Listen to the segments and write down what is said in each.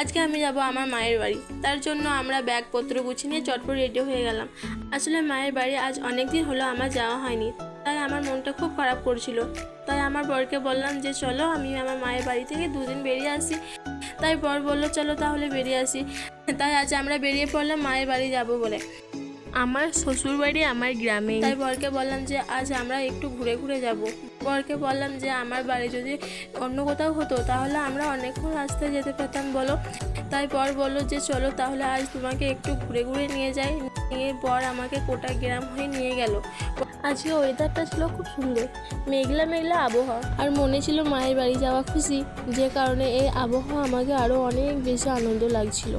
আজকে আমি যাব আমার মায়ের বাড়ি। তার জন্য আমরা ব্যাগপত্র গুছিয়ে নিয়ে চটপট রেডি হয়ে গেলাম। আসলে মায়ের বাড়ি আজ অনেক দিন হলো আমার যাওয়া হয়নি, তাই আমার মনটা খুব খারাপ করছিল। তাই আমার বরকে বললাম যে, চলো, আমি আমার মায়ের বাড়ি থেকে দুদিন বেরিয়ে আসি। তাই বর বলল, চলো তাহলে বেরিয়ে আসি। তাই আজ আমরা বেরিয়ে পড়লাম মায়ের বাড়ি যাব বলে। আমার শ্বশুর বাড়ি আমার গ্রামে তাই বরকে বললাম যে, আজ আমরা একটু ঘুরে ঘুরে যাব। বরকে বললাম যে, আমার বাড়ি যদি অন্য কোথাও হতো, তাহলে আমরা অনেকক্ষণ রাস্তায় যেতে পেতাম বলো। তাই বর বলল যে, চলো তাহলে আজ তোমাকে একটু ঘুরে ঘুরে নিয়ে যাই। নিয়ে বর আমাকে কোটা গ্রাম হয়ে নিয়ে গেল। আজকে ওয়েদারটা ছিল খুব সুন্দর। মেঘলা মেঘলা আবহাওয়া। আর মনে ছিল মায়ের বাড়ি যাওয়া খুশি। যে কারণে এই আবহাওয়া আমাকে আরও অনেক বেশি আনন্দ লাগছিল।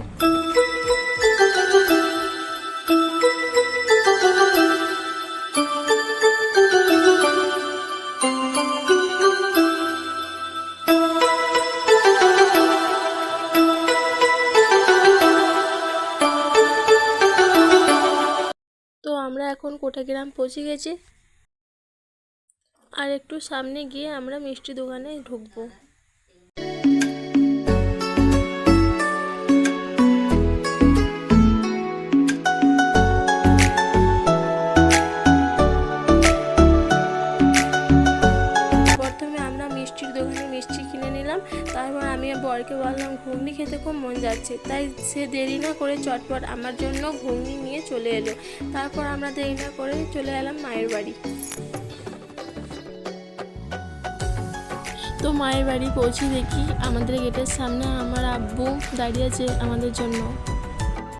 আমরা এখন কোটাগ্রাম পৌঁছে গেছি। আর একটু সামনে গিয়ে আমরা মিষ্টি দোকানে ঢুকবো। নিলাম তারপর আমি বরকে বললাম, ঘুগনি খেতে খুব মন যাচ্ছে। তাই সে দেরি না করে চটপট আমার জন্য ঘুগনি নিয়ে চলে এলো। তারপর আমরা দেরি না করে চলে এলাম মায়ের বাড়ি। তো মায়ের বাড়ি পৌঁছে দেখি আমাদের গেটের সামনে আমার আব্বু দাঁড়িয়ে আছে আমাদের জন্য।